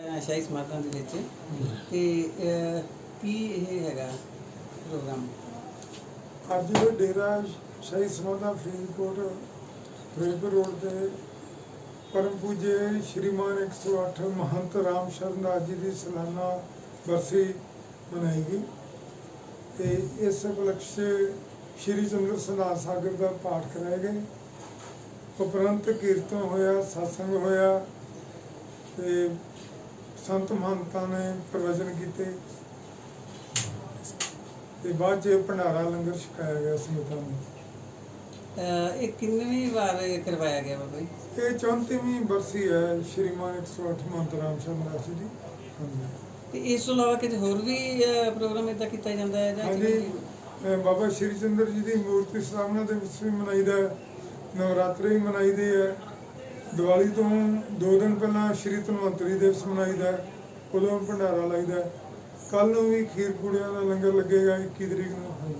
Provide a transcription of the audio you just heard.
ਸ਼ਾਹੀ ਸਮਾਗਮਾਂ ਦੇ ਵਿੱਚ। ਤੇ ਕੀ ਇਹ ਹੈਗਾ ਪ੍ਰੋਗਰਾਮ? ਅੱਜ ਡੇਰਾ ਸ਼ਾਹੀ ਸਮਾਧਾ ਫਰੀਦਕੋਟ ਫਿਰੋਜ਼ਪੁਰ ਰੋਡ ਤੇ ਪਰਮ ਪੂਜੇ ਸ਼੍ਰੀਮਾਨ 108 ਮਹੰਤ ਰਾਮ ਸ਼ਰਨ ਦਾਸ ਜੀ ਦੀ ਸਾਲਾਨਾ ਬਰਸੀ ਮਨਾਈ ਗਈ। ਤੇ ਇਸ ਉਪਲਕਸ਼ ਸ਼੍ਰੀ ਚੰਦਰ ਸੰਧਾਰ ਸਾਗਰ ਦਾ ਪਾਠ ਕਰਾਏ ਗਏ। ਉਪਰੰਤ ਕੀਰਤਨ ਹੋਇਆ satsang ਹੋਇਆ ਤੇ ਸੰਤ ਮਹੰਤਾਂ ਨੇ ਪ੍ਰਵਚਨ ਕੀਤੇ। ਤੇ ਬਾਅਦ 'ਚ ਭੰਡਾਰਾ ਲੰਗਰ ਛਕਾਇਆ ਗਿਆ ਸੰਗਤਾਂ ਨੂੰ। ਇਹ ਕਿੰਨਵੀਂ ਵਾਰ ਕਰਵਾਇਆ ਗਿਆ ਬਾਬਾ ਜੀ? ਇਹ 34ਵੀਂ ਬਰਸੀ ਹੈ ਸ਼੍ਰੀਮਾਨ 108 ਮਹੰਤ ਰਾਮ ਜੀ ਦੀ। ਤੇ ਇਸ ਤੋਂ ਇਲਾਵਾ ਕਿਤੇ ਹੋਰ ਵੀ ਪ੍ਰੋਗਰਾਮ ਇਦਾਂ ਕੀਤਾ ਜਾਂਦਾ ਹੈ ਜਾਂ ਹਾਂਜੀ। ਬਾਬਾ ਸ਼੍ਰੀ ਚੰਦਰ ਜੀ ਦੀ ਮੂਰਤੀ ਸਥਾਪਨਾ ਦੇ ਵਿੱਚ ਵੀ ਮਨਾਈਦਾ ਨਵਰਾਤਰੇ ਮਨਾਈਦੇ ਹੈ। ਦੀਵਾਲੀ ਤੋਂ ਦੋ ਦਿਨ ਪਹਿਲਾਂ ਸ਼੍ਰੀ ਧਨਵੰਤਰੀ ਦਿਵਸ ਮਨਾਈਦਾ ਉਦੋਂ ਭੰਡਾਰਾ ਲਾਈਦਾ ਕੱਲ ਨੂੰ ਵੀ ਖੀਰ ਪੂੜਿਆਂ ਦਾ ਲੰਗਰ ਲੱਗੇਗਾ 21 ਤਰੀਕ ਨੂੰ।